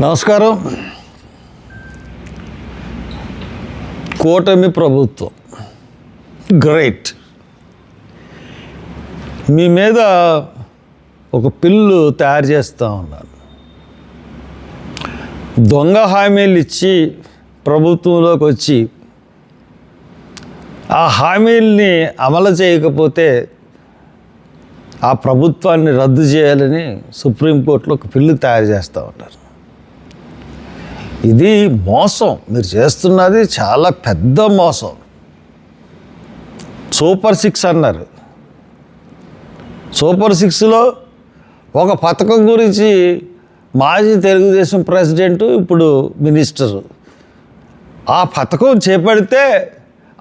నమస్కారం. కూటమి ప్రభుత్వం. గ్రేట్ మీ మీద ఒక పిల్లు తయారు చేస్తూ ఉన్నాను. దొంగ హామీలు ఇచ్చి ప్రభుత్వంలోకి వచ్చి ఆ హామీల్ని అమలు చేయకపోతే ఆ ప్రభుత్వాన్ని రద్దు చేయాలని సుప్రీంకోర్టులో ఒక పిల్లు తయారు చేస్తూ ఉంటారు ఇది మోసం. మీరు చేస్తున్నది చాలా పెద్ద మోసం. సూపర్ సిక్స్ అన్నారు. సూపర్ సిక్స్లో ఒక పథకం గురించి మాజీ తెలుగుదేశం ప్రెసిడెంట్ ఇప్పుడు మినిస్టరు. ఆ పథకం చేపడితే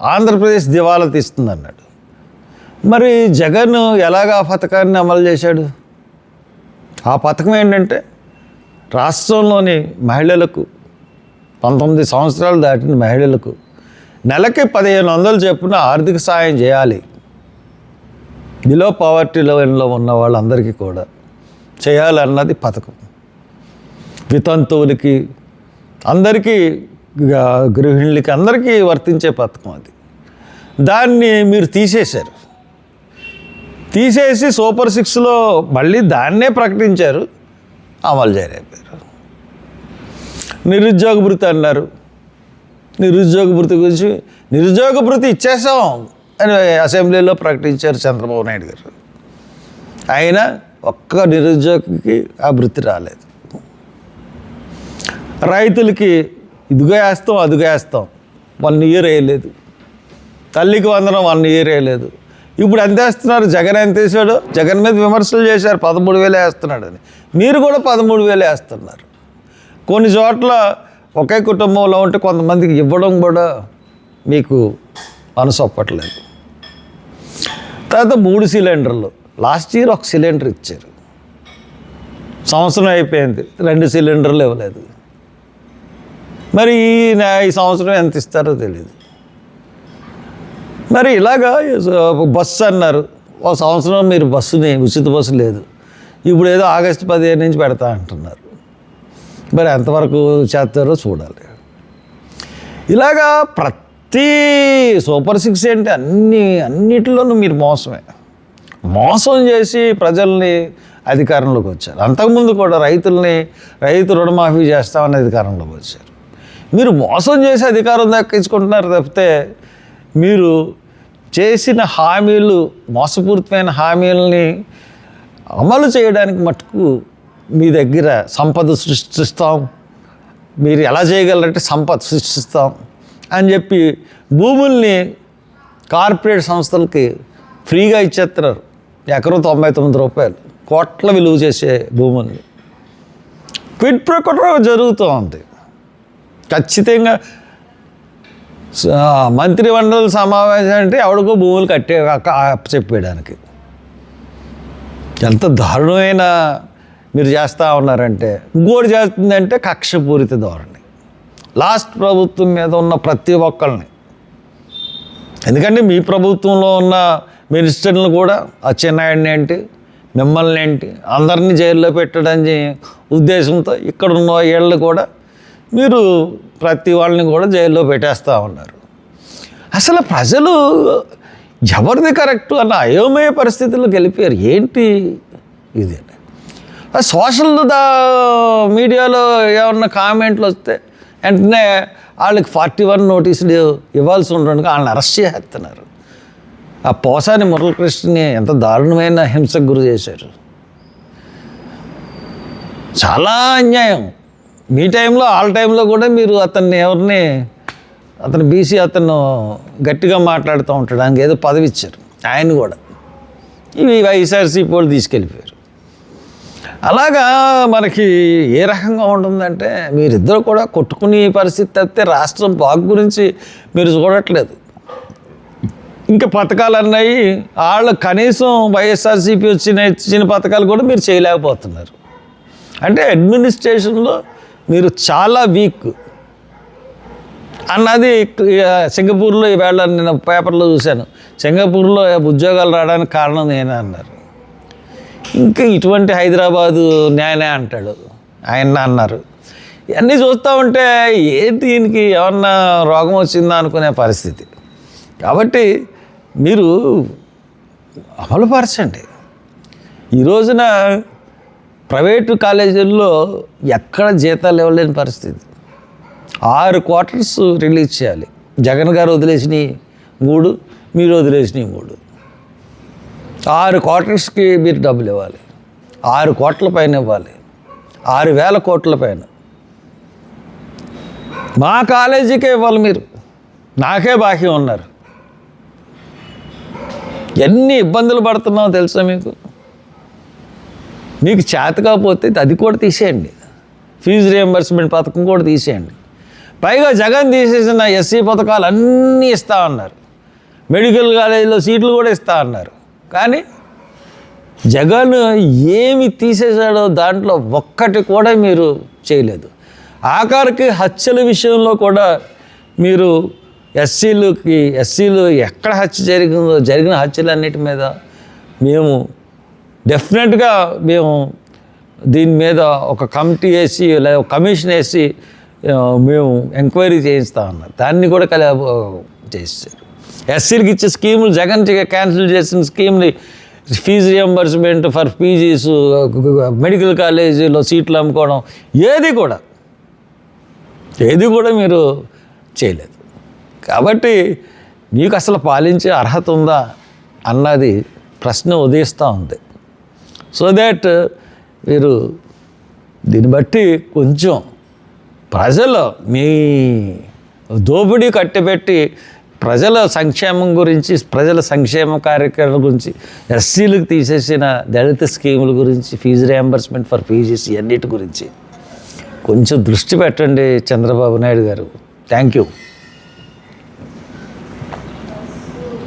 ఆంధ్రప్రదేశ్ దివాలా తీస్తుంది అన్నాడు మరి జగన్ ఎలాగ ఆ పథకాన్ని అమలు చేశాడు? ఆ పథకం ఏంటంటే రాష్ట్రంలోని మహిళలకు పంతొమ్మిది సంవత్సరాలు దాటిన మహిళలకు నెలకి పదిహేను వందలు చొప్పున ఆర్థిక సాయం చేయాలి. బిలో పవర్టీ లెవెల్లో ఉన్న వాళ్ళందరికీ కూడా చేయాలన్నది పథకం. వితంతువులకి అందరికీ గృహిణులకి అందరికీ వర్తించే పథకం అది. దాన్ని మీరు తీసేశారు. తీసేసి సూపర్ సిక్స్లో మళ్ళీ దాన్నే ప్రకటించారు. అమలు చేయలేకపోయారు. నిరుద్యోగ భృతి అన్నారు. నిరుద్యోగ భృతి గురించి నిరుద్యోగ భృతి ఇచ్చేసాం అని అసెంబ్లీలో ప్రకటించారు చంద్రబాబు నాయుడు గారు. అయినా ఒక్క నిరుద్యోగికి ఆ భృతి రాలేదు. రైతులకి ఇదిగో వేస్తాం అదిగా వేస్తాం. వన్ ఇయర్ వేయలేదు. తల్లికి వందనం వన్ ఇయర్ వేయలేదు. ఇప్పుడు ఎంత వేస్తున్నారు? జగన్ ఎంత వేసాడు జగన్ మీద విమర్శలు చేశారు. పదమూడు వేలు వేస్తున్నాడని. మీరు కూడా పదమూడు వేలు వేస్తున్నారు. కొన్ని చోట్ల ఒకే కుటుంబంలో ఉంటే కొంతమందికి ఇవ్వడం కూడా మీకు మనసు ఒప్పట్లేదు. తర్వాత మూడు సిలిండర్లు. లాస్ట్ ఇయర్ ఒక సిలిండర్ ఇచ్చారు. సంవత్సరం అయిపోయింది. రెండు సిలిండర్లు ఇవ్వలేదు. మరి ఈ ఈ సంవత్సరం ఎంత ఇస్తారో తెలియదు మరి ఇలాగా బస్సు అన్నారు. ఓ సంవత్సరం మీరు బస్సుని ఉచిత బస్సు లేదు. ఇప్పుడు ఏదో ఆగస్టు పదిహేను నుంచి పెడతా అంటున్నారు. మరి ఎంతవరకు చేస్తారో చూడాలి. ఇలాగా ప్రతి సూపర్ సిక్స్ ఏంటి అన్ని అన్నిటిలోనూ మీరు మోసమే. మోసం చేసి ప్రజల్ని అధికారంలోకి వచ్చారు. అంతకుముందు కూడా రైతుల్ని రైతు రుణమాఫీ చేస్తామని అధికారంలోకి వచ్చారు. మీరు మోసం చేసి అధికారం దక్కించుకుంటున్నారు తప్పితే మీరు చేసిన హామీలు మోసపూరితమైన హామీలని అమలు చేయడానికి మటుకు మీ దగ్గర సంపద సృష్టిస్తాం. మీరు ఎలా చేయగలరంటే సంపద సృష్టిస్తాం అని చెప్పి భూముల్ని కార్పొరేట్ సంస్థలకి ఫ్రీగా ఇచ్చేస్తున్నారు ఎకరం తొంభై తొమ్మిది రూపాయలు కోట్ల విలువ చేసే భూముల్ని. క్విడ్ ప్రొకటం జరుగుతూ ఉంది. ఖచ్చితంగా మంత్రిమండలి సమావేశం అంటే ఎవడికో భూములు కట్టే చెప్పేయడానికి. ఎంత దారుణమైన మీరు చేస్తూ ఉన్నారంటే ఇంకోటి చేస్తుందంటే కక్షపూరిత ధోరణి. లాస్ట్ ప్రభుత్వం మీద ఉన్న ప్రతి ఒక్కరిని ఎందుకంటే మీ ప్రభుత్వంలో ఉన్న మినిస్టర్లు కూడా అచ్చెన్నాయుడిని ఏంటి మిమ్మల్ని ఏంటి అందరినీ జైల్లో పెట్టడం ఉద్దేశంతో ఇక్కడ ఉన్న వీళ్ళు కూడా మీరు ప్రతి వాళ్ళని కూడా జైల్లో పెట్టేస్తూ ఉన్నారు. అసలు ప్రజలు ఎవరిది కరెక్ట్ అన్న అయోమయ పరిస్థితుల్లో గెలిపారు. ఏంటి ఇది? సోషల్ దా మీడియాలో ఏమన్నా కామెంట్లు వస్తే వెంటనే వాళ్ళకి ఫార్టీ వన్ నోటీసులు ఇవ్వాల్సి ఉండడానికి వాళ్ళని అరెస్ట్ చేస్తున్నారు ఆ పోసాని మురళకృష్ణని ఎంత దారుణమైన హింసకు గురి చేశారు. చాలా అన్యాయం. మీ టైంలో వాళ్ళ టైంలో కూడా మీరు అతన్ని ఎవరిని అతను బీసీ అతను గట్టిగా మాట్లాడుతూ ఉంటాడు. ఆయనకి ఏదో పదవి ఇచ్చారు ఆయన కూడా. ఇవి వైఎస్ఆర్సీపీ వాళ్ళు తీసుకెళ్ళిపోయారు. అలాగా మనకి ఏ రకంగా ఉంటుందంటే మీరిద్దరు కూడా కొట్టుకునే పరిస్థితి తప్పితే రాష్ట్రం బాగు గురించి మీరు చూడట్లేదు. ఇంకా పథకాలు అన్నాయి వాళ్ళు కనీసం వైఎస్ఆర్సీపీ వచ్చిన ఇచ్చిన పథకాలు కూడా మీరు చేయలేకపోతున్నారు. అంటే అడ్మినిస్ట్రేషన్లో మీరు చాలా వీక్. అన్నది సింగపూర్లో ఈవేళ నేను పేపర్లో చూశాను. సింగపూర్లో ఉద్యోగాలు రావడానికి కారణం నేనే అన్నారు. ఇంకా ఇటువంటి హైదరాబాదు న్యాయనే అంటాడు. ఆయన అన్నారు. ఇవన్నీ చూస్తూ ఉంటే ఏంటి దీనికి ఏమన్నా రోగం వచ్చిందా అనుకునే పరిస్థితి. కాబట్టి మీరు అమలుపరచండి. ఈ రోజున ప్రైవేటు కాలేజీల్లో ఎక్కడ జీతాలు ఇవ్వలేని పరిస్థితి. ఆరు క్వార్టర్స్ రిలీజ్ చేయాలి. జగన్ గారు వదిలేసినవి మూడు మీరు వదిలేసినవి మూడు. ఆరు క్వార్టర్స్కి మీరు డబ్బులు ఇవ్వాలి. ఆరు కోట్ల పైన ఇవ్వాలి. ఆరు వేల కోట్ల పైన. మా కాలేజీకే ఇవ్వాలి మీరు. నాకే బాకీ ఉన్నారు. ఎన్ని ఇబ్బందులు పడుతున్నామో తెలుసా మీకు? మీకు చేత కాకపోతే అది కూడా తీసేయండి. ఫీజు రియంబర్స్మెంట్ పథకం కూడా తీసేయండి. పైగా జగన్ తీసేసిన ఎస్సీ పథకాలు అన్నీ ఇస్తా ఉన్నారు మెడికల్ కాలేజీలో సీట్లు కూడా ఇస్తా అన్నారు. కానీ జగన్ ఏమి తీసేశాడో దాంట్లో ఒక్కటి కూడా మీరు చేయలేదు. ఆఖరికి హత్యల విషయంలో కూడా మీరు ఎస్సీలకి ఎస్సీలు ఎక్కడ హత్య జరిగిందో జరిగిన హత్యలన్నిటి మీద మేము డెఫినెట్గా మేము దీని మీద ఒక కమిటీ వేసి లేదా కమిషన్ వేసి మేము ఎంక్వైరీ చేయిస్తా ఉన్నారు దాన్ని కూడా కలి చేశారు. ఎస్సీలకి ఇచ్చే స్కీములు జగన్ క్యాన్సిల్ చేసిన స్కీమ్ని fee reimbursement for PGs medical కాలేజీలో సీట్లు అమ్ముకోవడం ఏది కూడా ఏది కూడా మీరు చేయలేదు. కాబట్టి మీకు అసలు పాలించే అర్హత ఉందా అన్నది ప్రశ్న ఉదయిస్తూ ఉంది. సో దాట్ మీరు దీన్ని బట్టి కొంచెం ప్రజలు మీ దోపిడీ కట్టిపెట్టి ప్రజల సంక్షేమం గురించి ప్రజల సంక్షేమ కార్యక్రమాల గురించి ఎస్సీలకు తీసేసిన దళిత స్కీముల గురించి ఫీజు రియంబర్స్మెంట్ ఫర్ పీజీస్ ఇవన్నిటి గురించి కొంచెం దృష్టి పెట్టండి చంద్రబాబు నాయుడు గారు. Thank you